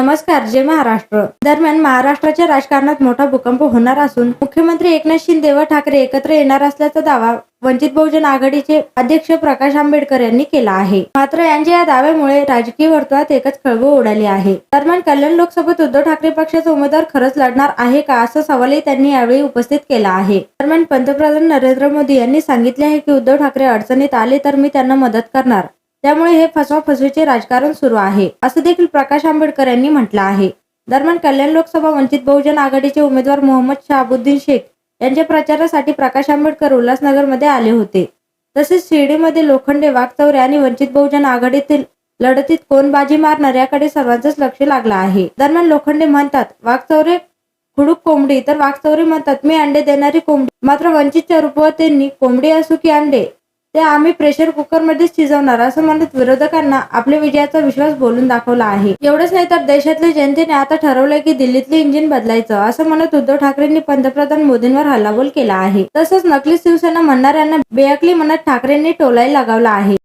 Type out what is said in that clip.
नमस्कार जय महाराष्ट्र. दरम्यान महाराष्ट्राच्या राजकारणात मोठा भूकंप होणार असून मुख्यमंत्री एकनाथ शिंदे व ठाकरे एकत्र येणार असल्याचा दावा वंचित बहुजन आघाडीचे अध्यक्ष प्रकाश आंबेडकर यांनी केला आहे. मात्र यांच्या या दाव्यामुळे राजकीय वर्तुळात एकच खळबळ उडाली आहे. दरम्यान कल्याण लोकसभेत उद्धव ठाकरे पक्षाचा उमेदवार खरंच लढणार आहे का असा सवालही त्यांनी यावेळी उपस्थित केला आहे. दरम्यान पंतप्रधान नरेंद्र मोदी यांनी सांगितले आहे की उद्धव ठाकरे अडचणीत आले तर मी त्यांना मदत करणार. त्यामुळे हे फसवाफसवीचे राजकारण सुरू आहे असं देखील प्रकाश आंबेडकर यांनी म्हटलं आहे. दरम्यान कल्याण लोकसभा वंचित बहुजन आघाडीचे उमेदवार मोहम्मद शहाबुद्दीन शेख यांच्या प्रचारासाठी प्रकाश आंबेडकर उल्हासनगरमध्ये आले होते. तसेच शिर्डीमध्ये लोखंडे वाघचौरे आणि वंचित बहुजन आघाडीतील लढतीत कोण बाजी मारणार याकडे सर्वांचंच लक्ष लागलं आहे. दरम्यान लोखंडे म्हणतात वाघचौरे खुडूक कोंबडी. तर वाघचौरे म्हणतात मी अंडे देणारी कोंबडी. मात्र वंचितच्या रुपवतेंनी कोंबडी असू की अंडे ते आम्ही प्रेशर कुकरमध्ये शिजवणार असं म्हणत विरोधकांना आपल्या विजयाचा विश्वास बोलून दाखवला आहे. एवढंच नाही तर देशातल्या जनतेने आता ठरवलंय की दिल्लीतले इंजिन बदलायचं असं म्हणत उद्धव ठाकरेंनी पंतप्रधान मोदींवर हल्लाबोल केला आहे. तसंच नकली शिवसेना म्हणणाऱ्यांना बेअकली म्हणत ठाकरेंनी टोलाही लगावला आहे.